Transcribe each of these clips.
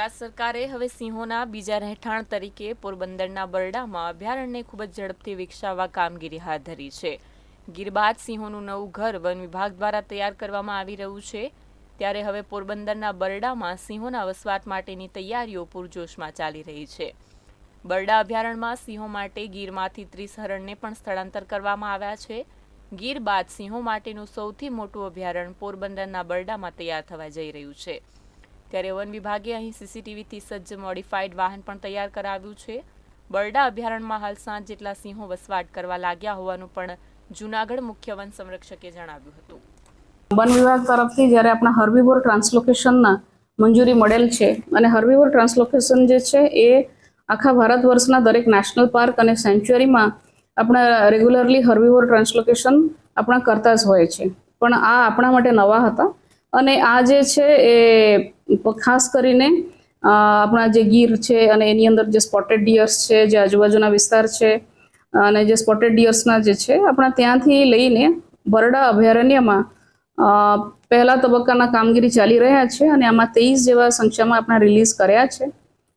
ગુજરાત સરકારે હવે સિંહોના બીજા રહેઠાણ તરીકે પોરબંદરના બરડામાં અભયારણ્યને ખૂબ જ ઝડપથી વિકસાવવા કામગીરી હાથ ધરી છે. ગીર બાદ સિંહોનું નવું ઘર વન વિભાગ દ્વારા તૈયાર કરવામાં આવી રહ્યું છે. ત્યારે હવે પોરબંદરના બરડામાં સિંહોના વસવાટ માટેની તૈયારીઓ પૂરજોશમાં ચાલી રહી છે. બરડા અભયારણ્યમાં સિંહો માટે ગીરમાંથી ત્રીસ હરણને પણ સ્થળાંતર કરવામાં આવ્યા છે. ગીર બાદ સિંહો માટેનું સૌથી મોટું અભયારણ્ય પોરબંદરના બરડામાં તૈયાર થવા જઈ રહ્યું છે. ત્યારે વન વિભાગે અહીં સીસીટીવીથી સજ્જ મોડિફાઈડ વાહન પણ તૈયાર કરાવ્યું છે. બરડા અભયારણ્યમાં હાલ સાત જેટલા સિંહો વસવાટ કરવા લાગ્યા હોવાનું પણ જૂનાગઢ મુખ્ય વન સંરક્ષકે જણાવ્યું હતું. વન વિભાગ તરફથી જ્યારે આપણા હર્બીવોર ટ્રાન્સલોકેશનના મંજૂરી મળેલ છે અને હર્બીવોર ટ્રાન્સલોકેશન જે છે એ આખા ભારત વર્ષના દરેક નેશનલ પાર્ક અને સેન્ચ્યુરીમાં આપણા રેગ્યુલરલી હર્બીવોર ટ્રાન્સલોકેશન આપણા કરતા જ હોય છે. પણ આ આપણા માટે નવા હતા અને આ જે છે એ ખાસ કરીને આપણા જે ગીર છે અને એની અંદર જે સ્પોટેડ ડિયર્સ છે, જે આજુબાજુના વિસ્તાર છે, અને જે સ્પોટેડ ડિયર્સના જે છે, આપણા ત્યાંથી લઈને બરડા અભયારણ્યમાં પહેલા તબક્કાના કામગીરી ચાલી રહ્યા છે અને આમાં તેવીસ જેવા સંખ્યામાં આપણા રિલીઝ કર્યા છે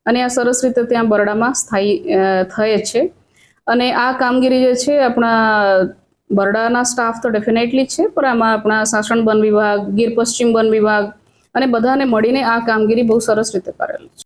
અને આ સરસ રીતે ત્યાં બરડામાં સ્થાયી થયે છે. અને આ કામગીરી જે છે આપણા બરડાના સ્ટાફ તો ડેફિનેટલી છે, પણ આમાં આપણા સાસણ વન વિભાગ, ગીર પશ્ચિમ વન વિભાગ અને બધાને મળીને આ કામગીરી બહુ સરસ રીતે કરેલી છે.